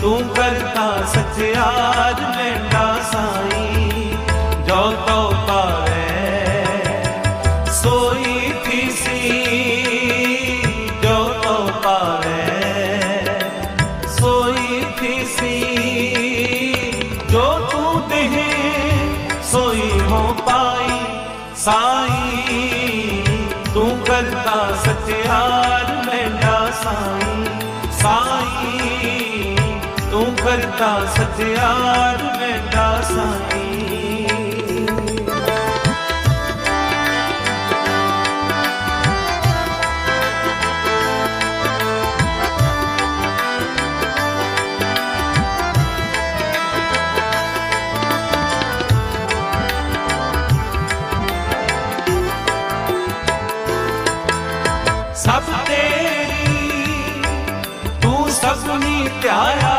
ਤੂੰ ਕਰਤਾ ਸਚਿਆਰ ਲੈਂਦਾ ਸਾਈ, ਜੋ ਤੋ ਪਾਵੇ ਸੋਈ ਥੀਸੀ, ਜੋ ਤੋ ਪਾਵੇ ਸੋਈ ਥੀਸੀ, ਜੋ ਤੂੰ ਦੇਹ, ਸੋਈ ਹੋ ਪਾਈ ਸਾਈ, ਤੂੰ ਕਰਤਾ ਸਚਿਆਰ ਮੈਂਡਾ ਤੂੰ ਕਰਤਾ ਸਚਿਆਰ ਮੈਂਡਾ ਸਾਈ ਸਭ ਤੇਰੀ ਤੂੰ ਸਭਨੀ ਪਿਆਰਾ